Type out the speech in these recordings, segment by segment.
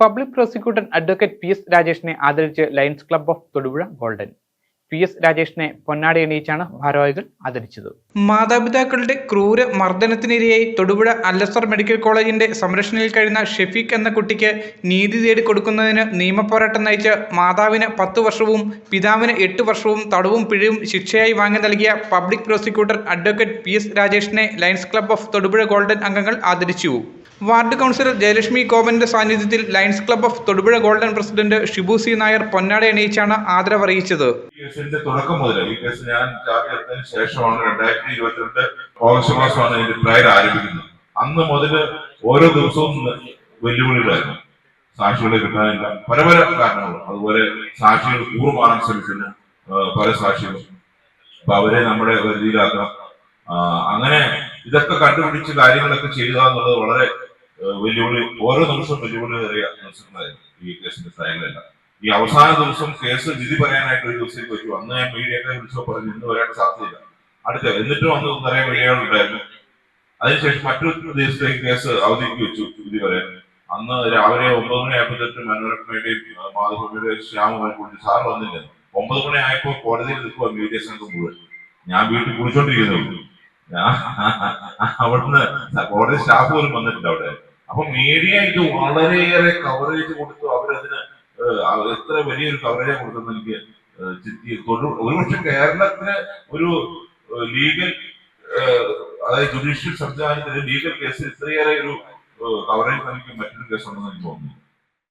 Public prosecutor advocate P S രാജേഷിനെ ആദരിച്ച് Lions Club of Thodupuzha Golden P S രാജേഷിനെ പൊന്നാടി എണീച്ചാണ് ഭാരവാഹികൾ ആദരിച്ചത്. മാതാപിതാക്കളുടെ ക്രൂര മർദ്ദനത്തിനിരയായി തൊടുപുഴ അല്ലസർ മെഡിക്കൽ കോളേജിന്റെ സംരക്ഷണയിൽ കഴിയുന്ന ഷെഫീഖ് എന്ന കുട്ടിക്ക് നീതി തേടി കൊടുക്കുന്നതിന് നിയമപോരാട്ടം നയിച്ച് മാതാവിന് പത്ത് വർഷവും പിതാവിന് എട്ട് വർഷവും തടവും പിഴയും ശിക്ഷയായി വാങ്ങി നൽകിയ public prosecutor advocate P S രാജേഷിനെ lions club of Thodupuzha golden അംഗങ്ങൾ ആദരിച്ചു. വാർഡ് കൗൺസിലർ ജയലക്ഷ്മി കോമന്റെ സാന്നിധ്യത്തിൽ lions club of Thodupuzha golden president Shibu C Nair പൊന്നാട അണിയിച്ചാണ് ആദരവറിയിച്ചത് അറിയിച്ചത്. മുതൽ ഞാൻ ശേഷമാണ് അന്ന് മുതൽ ഓരോ ദിവസവും വെല്ലുവിളികളായിരുന്നു. സാക്ഷികളെ കിട്ടാനില്ല. പല പല കാരണങ്ങളും. അതുപോലെ സാക്ഷികൾ കൂറുമാറാൻ ശ്രമിക്കുന്നു. പല സാക്ഷികളും. അപ്പൊ അവരെ നമ്മുടെ പരിധിയിലാക്കാം അങ്ങനെ ഇതൊക്കെ കണ്ടുപിടിച്ച് കാര്യങ്ങളൊക്കെ ചെയ്യുക എന്നുള്ളത് വളരെ വെല്ലുവിളി ഓരോ നിമിഷവും വെല്ലുവിളിയേറിയ ദിവസങ്ങളായിരുന്നു ഈ കേസിന്റെ സ്ഥലങ്ങളെല്ലാം ഈ അവസാന ദിവസം കേസ് വിധി പറയാനായിട്ട് ഒരു ദിവസത്തേക്ക് വെച്ചു അന്ന് ഞാൻ മീഡിയൊക്കെ വിളിച്ചോ പറഞ്ഞു ഇന്ന് വരാൻ സാധ്യതയില്ല. അടുത്ത എന്നിട്ടും അന്ന് നിറയെ വഴികളുണ്ടായിരുന്നു അതിനുശേഷം മറ്റൊരു ദിവസത്തേക്ക് കേസ് അവധിക്ക് വെച്ചു വിധി പറയാൻ. അന്ന് രാവിലെ ഒമ്പത് മണി ആയപ്പോഴത്തേക്ക് മനോരമയുടെയും മാതൃഭൂമിയുടെ ശ്യാമുമായി കൂടി സാർ വന്നില്ല? ഒമ്പത് മണി ആയപ്പോൾ കോടതിയിൽ നിൽക്കുക മീഡിയ സംഘം മുഴുവൻ. ഞാൻ വീട്ടിൽ കുളിച്ചോണ്ടിരിക്കുന്നു അവിടുന്ന് കോടതി സ്റ്റാഫ് പോലും വന്നിട്ടുണ്ട് അവിടെ. അപ്പൊ മീഡിയ ഇത് വളരെയേറെ കവറേജ് കൊടുത്തു. അവരതിന് എത്ര വലിയൊരു കവറേജ് കൊടുത്തെന്ന് എനിക്ക് ഒരുപക്ഷെ കേരളത്തിന് ഒരു ലീഗൽ അതായത് ജുഡീഷ്യൽ സംവിധാനത്തിന് ലീഗൽ കേസിൽ ഇത്രയേറെ ഒരു കവറേജ് നൽകി മറ്റൊരു കേസ് ഉണ്ടെന്ന് എനിക്ക് തോന്നുന്നു.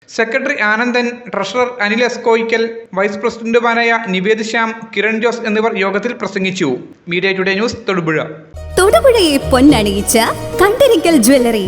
Secretary Anandan treasurer Anil Eskoyikkal vice പ്രസിഡന്റുമാരായ നിവേദ് ശ്യാം കിരൺ ജോസ് എന്നിവർ യോഗത്തിൽ പ്രസംഗിച്ചു. Media Today News Thodupuzha. തൊടുപുഴയെ പൊന്നണിയിച്ച കണ്ടരിക്കൽ ജ്വല്ലറി.